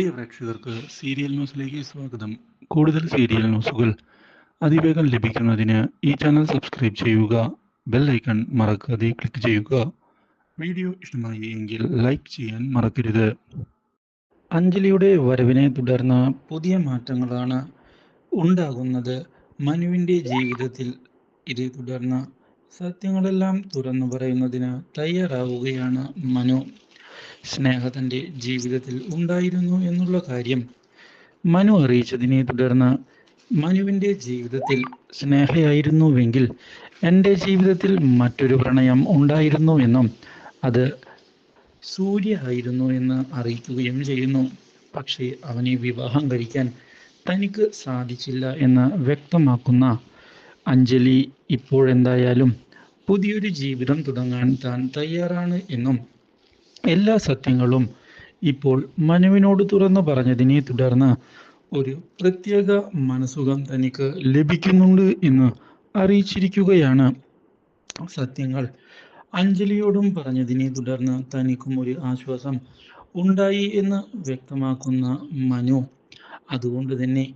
പ്രിയ പ്രേക്ഷകർക്ക് സീരിയൽ ന്യൂസിലേക്ക് സ്വാഗതം. കൂടുതൽ സീരിയൽ ന്യൂസുകൾ അതിവേഗം ലഭിക്കുന്നതിന് ഈ ചാനൽ സബ്സ്ക്രൈബ് ചെയ്യുക ബെൽ ഐക്കൺ മറക്കാതെ ക്ലിക്ക് ചെയ്യുക. വീഡിയോ ഇഷ്ടമായി എങ്കിൽ ലൈക്ക് ചെയ്യാൻ മറക്കരുത്. അഞ്ജലിയുടെ വരവിനെ തുടർന്ന് പുതിയ മാറ്റങ്ങളാണ് ഉണ്ടാകുന്നത്. മനുവിന്റെ ജീവിതത്തിൽ ഇതേ തുടർന്ന് സത്യങ്ങളെല്ലാം തുറന്നു പറയുന്നതിന് തയ്യാറാവുകയാണ് മനു. സ്നേഹ തന്റെ ജീവിതത്തിൽ ഉണ്ടായിരുന്നു എന്നുള്ള കാര്യം മനു അറിയിച്ചതിനെ തുടർന്ന് മനുവിന്റെ ജീവിതത്തിൽ സ്നേഹയായിരുന്നുവെങ്കിൽ എന്റെ ജീവിതത്തിൽ മറ്റൊരു പ്രണയം ഉണ്ടായിരുന്നു എന്നും അത് സൂര്യ ആയിരുന്നു എന്ന് അറിയിക്കുകയും ചെയ്യുന്നു. പക്ഷേ അവനെ വിവാഹം കഴിക്കാൻ തനിക്ക് സാധിച്ചില്ല എന്ന് വ്യക്തമാക്കുന്ന അഞ്ജലി ഇപ്പോഴെന്തായാലും പുതിയൊരു ജീവിതം തുടങ്ങാൻ താൻ തയ്യാറാണ് എന്നും എല്ലാ സത്യങ്ങളും ഇപ്പോൾ മനുവിനോട് തുറന്നു പറഞ്ഞതിനെ തുടർന്ന് ഒരു പ്രത്യേക മനസുഖം തനിക്ക് ലഭിക്കുന്നുണ്ട് എന്ന് അറിയിച്ചിരിക്കുകയാണ്. സത്യങ്ങൾ അഞ്ജലിയോടും പറഞ്ഞതിനെ തുടർന്ന് തനിക്കും ഒരു ആശ്വാസം ഉണ്ടായി എന്ന് വ്യക്തമാക്കുന്ന മനു. അതുകൊണ്ട് തന്നെ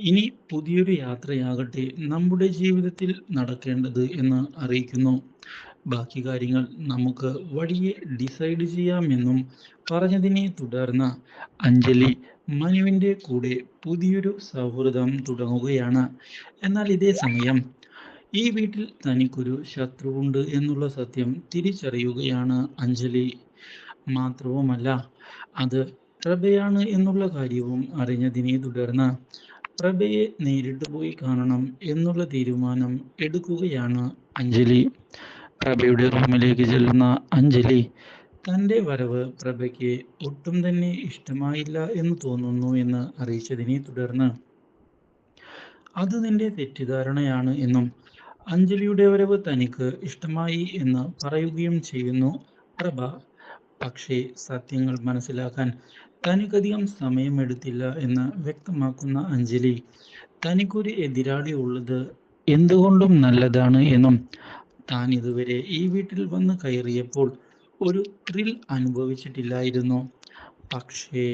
ഇനി പുതിയൊരു യാത്രയാകട്ടെ നമ്മുടെ ജീവിതത്തിൽ നടക്കേണ്ടത് എന്ന് അറിയിക്കുന്നു. ബാക്കി കാര്യങ്ങൾ നമുക്ക് വഴിയെ ഡിസൈഡ് ചെയ്യാമെന്നും പറഞ്ഞതിനെ തുടർന്ന് അഞ്ജലി മനുവിന്റെ കൂടെ പുതിയൊരു സൗഹൃദം തുടങ്ങുകയാണ്. എന്നാൽ ഇതേ സമയം ഈ വീട്ടിൽ തനിക്കൊരു ശത്രുവുണ്ട് എന്നുള്ള സത്യം തിരിച്ചറിയുകയാണ് അഞ്ജലി. മാത്രവുമല്ല അത് പ്രഭയാണ് എന്നുള്ള കാര്യവും അറിഞ്ഞതിനെ തുടർന്ന് പ്രഭയെ നേരിട്ട് പോയി കാണണം എന്നുള്ള തീരുമാനം എടുക്കുകയാണ് അഞ്ജലി. പ്രഭയുടെ റൂമിലേക്ക് ചെല്ലുന്ന അഞ്ജലി തന്റെ വരവ് പ്രഭയ്ക്ക് ഒട്ടും തന്നെ ഇഷ്ടമായില്ല എന്ന് തോന്നുന്നു എന്ന് അറിയിച്ചതിനെ തുടർന്ന് അത് നിന്റെ തെറ്റിദ്ധാരണയാണ് എന്നും അഞ്ജലിയുടെ വരവ് തനിക്ക് ഇഷ്ടമായി എന്ന് പറയുകയും ചെയ്യുന്നു പ്രഭ. പക്ഷേ സത്യങ്ങൾ മനസ്സിലാക്കാൻ തനിക്കധികം സമയമെടുത്തില്ല എന്ന് വ്യക്തമാക്കുന്ന അഞ്ജലി തനിക്കൊരു എതിരാളി ഉള്ളത് എന്തുകൊണ്ടും നല്ലതാണ് എന്നും താൻ ഇതുവരെ ഈ വീട്ടിൽ വന്ന് കയറിയപ്പോൾ ഒരു ത്രിൽ അനുഭവിച്ചിട്ടില്ലായിരുന്നു. പക്ഷേ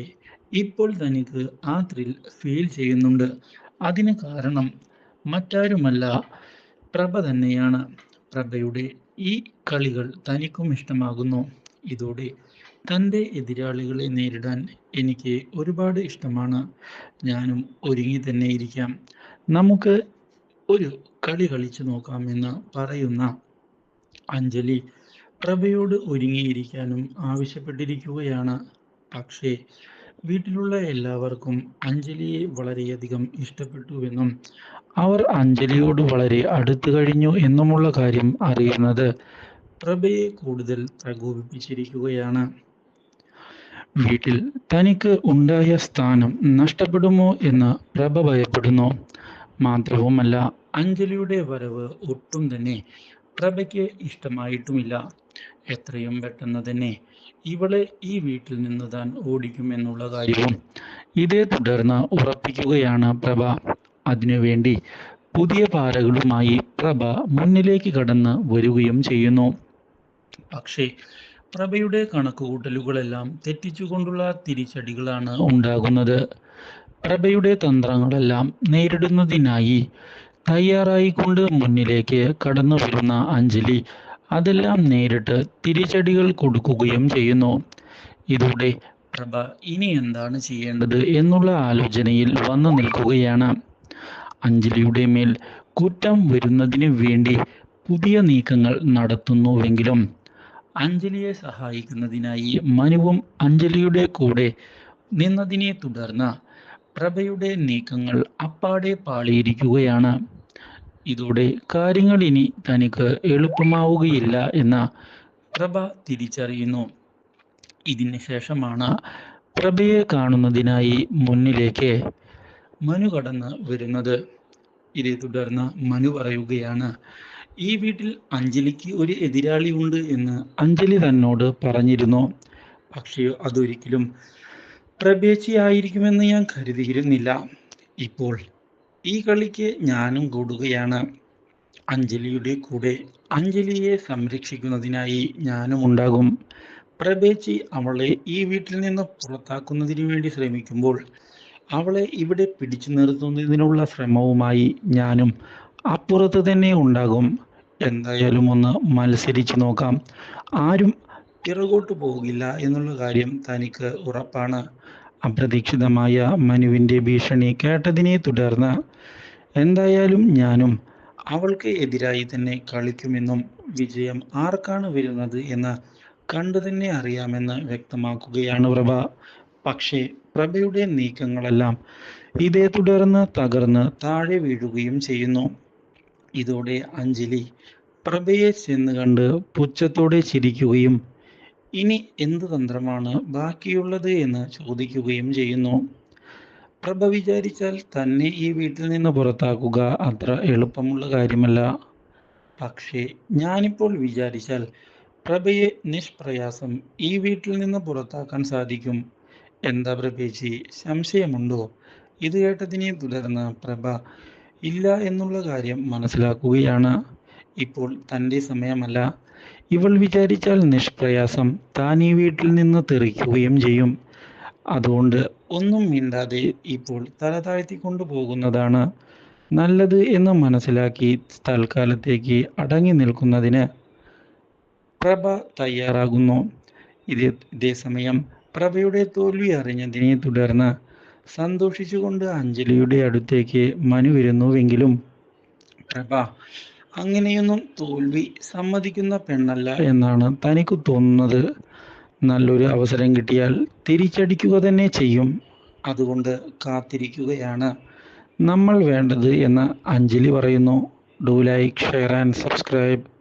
ഇപ്പോൾ തനിക്ക് ആ ത്രിൽ ഫീൽ ചെയ്യുന്നുണ്ട്. അതിന് കാരണം മറ്റാരുമല്ല പ്രഭ തന്നെയാണ്. പ്രഭയുടെ ഈ കളികൾ തനിക്കും ഇഷ്ടമാകുന്നു. ഇതോടെ തന്റെ എതിരാളികളെ നേരിടാൻ എനിക്ക് ഒരുപാട് ഇഷ്ടമാണ്. ഞാനും ഒരുങ്ങി തന്നെ ഇരിക്കാം. നമുക്ക് ഒരു കളി കളിച്ചു നോക്കാമെന്ന് പറയുന്ന അഞ്ജലി പ്രഭയോട് ഒരുങ്ങിയിരിക്കാനും ആവശ്യപ്പെട്ടിരിക്കുകയാണ്. പക്ഷേ വീട്ടിലുള്ള എല്ലാവർക്കും അഞ്ജലിയെ വളരെയധികം ഇഷ്ടപ്പെട്ടുവെന്നും അവർ അഞ്ജലിയോട് വളരെ അടുത്തു കഴിഞ്ഞു എന്നുമുള്ള കാര്യം അറിയുന്നത് പ്രഭയെ കൂടുതൽ പ്രകോപിപ്പിച്ചിരിക്കുകയാണ്. വീട്ടിൽ തനിക്ക് ഉണ്ടായ സ്ഥാനം നഷ്ടപ്പെടുമോ എന്ന് പ്രഭ ഭയപ്പെടുന്നു. മാത്രവുമല്ല അഞ്ജലിയുടെ വരവ് ഒട്ടും തന്നെ പ്രഭയ്ക്ക് ഇഷ്ടമായിട്ടുമില്ല. എത്രയും പെട്ടെന്ന് തന്നെ ഇവളെ ഈ വീട്ടിൽ നിന്ന് താൻ ഓടിക്കുമെന്നുള്ള കാര്യവും ഇതേ തുടർന്ന് ഉറപ്പിക്കുകയാണ് പ്രഭ. അതിനുവേണ്ടി പുതിയ പാറകളുമായി പ്രഭ മുന്നിലേക്ക് കടന്ന് വരികയും ചെയ്യുന്നു. പക്ഷേ പ്രഭയുടെ കണക്കുകൂട്ടലുകളെല്ലാം തെറ്റിച്ചുകൊണ്ടുള്ള തിരിച്ചടികളാണ് ഉണ്ടാകുന്നത്. പ്രഭയുടെ തന്ത്രങ്ങളെല്ലാം നേരിടുന്നതിനായി തയ്യാറായിക്കൊണ്ട് മുന്നിലേക്ക് കടന്നു വരുന്ന അഞ്ജലി അതെല്ലാം നേരിട്ട് തിരിച്ചടികൾ കൊടുക്കുകയും ചെയ്യുന്നു. ഇതോടെ പ്രഭ ഇനി എന്താണ് ചെയ്യേണ്ടത് എന്നുള്ള ആലോചനയിൽ വന്നു നിൽക്കുകയാണ്. അഞ്ജലിയുടെ മേൽ കുറ്റം വരുന്നതിന് വേണ്ടി പുതിയ നീക്കങ്ങൾ നടത്തുന്നുവെങ്കിലും അഞ്ജലിയെ സഹായിക്കുന്നതിനായി മനുവും അഞ്ജലിയുടെ കൂടെ നിന്നതിനെ തുടർന്ന് പ്രഭയുടെ നീക്കങ്ങൾ അപ്പാടെ പാളിയിരിക്കുകയാണ്. ഇതോടെ കാര്യങ്ങൾ ഇനി തനിക്ക് എളുപ്പമാവുകയില്ല എന്ന പ്രഭ തിരിച്ചറിയുന്നു. ഇതിന് ശേഷമാണ് പ്രഭയെ കാണുന്നതിനായി മുന്നിലേക്ക് മനു കടന്ന് വരുന്നത്. ഇതേ തുടർന്ന് മനു പറയുകയാണ് ഈ വീട്ടിൽ അഞ്ജലിക്ക് ഒരു എതിരാളി ഉണ്ട് എന്ന് അഞ്ജലി തന്നോട് പറഞ്ഞിരുന്നു. പക്ഷേ അതൊരിക്കലും പ്രഭേച്ചി ആയിരിക്കുമെന്ന് ഞാൻ കരുതിയിരുന്നില്ല. ഇപ്പോൾ ഈ കളിക്ക് ഞാനും കൂടുകയാണ്. അഞ്ജലിയുടെ കൂടെ അഞ്ജലിയെ സംരക്ഷിക്കുന്നതിനായി ഞാനും ഉണ്ടാകും. പ്രഭേച്ചി അവളെ ഈ വീട്ടിൽ നിന്ന് പുറത്താക്കുന്നതിന് വേണ്ടി ശ്രമിക്കുമ്പോൾ അവളെ ഇവിടെ പിടിച്ചു നിർത്തുന്നതിനുള്ള ശ്രമവുമായി ഞാനും അപ്പുറത്ത് തന്നെ ഉണ്ടാകും. എന്തായാലും ഒന്ന് മത്സരിച്ചു നോക്കാം. ആരും പിറകോട്ട് പോകില്ല എന്നുള്ള കാര്യം തനിക്ക് ഉറപ്പാണ്. അപ്രതീക്ഷിതമായ മനുവിന്റെ ഭീഷണി കേട്ടതിനെ തുടർന്ന് എന്തായാലും ഞാനും അവൾക്ക് എതിരായി തന്നെ കളിക്കുമെന്നും വിജയം ആർക്കാണ് വരുന്നത് എന്ന് കണ്ടു തന്നെ അറിയാമെന്ന് വ്യക്തമാക്കുകയാണ് പ്രഭ. പക്ഷേ പ്രഭയുടെ നീക്കങ്ങളെല്ലാം ഇതേ തുടർന്ന് തകർന്ന് താഴെ വീഴുകയും ചെയ്യുന്നു. ഇതോടെ അഞ്ജലി പ്രഭയെ ചെന്ന് കണ്ട് പുച്ഛത്തോടെ ചിരിക്കുകയും ഇനി എന്ത് തന്ത്രമാണ് ബാക്കിയുള്ളത് എന്ന് ചോദിക്കുകയും ചെയ്യുന്നു. പ്രഭ വിചാരിച്ചാൽ തന്നെ ഈ വീട്ടിൽ നിന്ന് പുറത്താക്കുക അത്ര എളുപ്പമുള്ള കാര്യമല്ല. പക്ഷേ ഞാനിപ്പോൾ വിചാരിച്ചാൽ പ്രഭയെ നിഷ്പ്രയാസം ഈ വീട്ടിൽ നിന്ന് പുറത്താക്കാൻ സാധിക്കും. എന്താ പ്രഭേച്ചി സംശയമുണ്ടോ? ഇത് കേട്ടതിനെ തുടർന്ന് പ്രഭ ഇല്ല എന്നുള്ള കാര്യം മനസ്സിലാക്കുകയാണ്. ഇപ്പോൾ തന്റെ സമയമല്ല. ഇവൾ വിചാരിച്ചാൽ നിഷ്പ്രയാസം താൻ ഈ വീട്ടിൽ നിന്ന് തെറിക്കുകയും ചെയ്യും. അതുകൊണ്ട് ഒന്നും മിണ്ടാതെ ഇപ്പോൾ തല താഴ്ത്തിക്കൊണ്ടു പോകുന്നതാണ് നല്ലത് എന്ന് മനസ്സിലാക്കി തൽക്കാലത്തേക്ക് അടങ്ങി നിൽക്കുന്നതിന് പ്രഭ തയ്യാറാകുന്നു. ഇതേ ഇതേസമയം പ്രഭയുടെ തോൽവി അറിഞ്ഞതിനെ തുടർന്ന് സന്തോഷിച്ചുകൊണ്ട് അഞ്ജലിയുടെ അടുത്തേക്ക് മനു വരുന്നുവെങ്കിലും പ്രഭ അങ്ങനെയൊന്നും തോൽവി സമ്മതിക്കുന്ന പെണ്ണല്ല. എന്നാണ് തനിക്ക് തോന്നുന്നത്. നല്ലൊരു അവസരം കിട്ടിയാൽ തിരിച്ചടിക്കുക തന്നെ ചെയ്യും. അതുകൊണ്ട് കാത്തിരിക്കുകയാണ്. നമ്മൾ വേണ്ടത് എന്ന് അഞ്ജലി പറയുന്നു. Do like share and subscribe.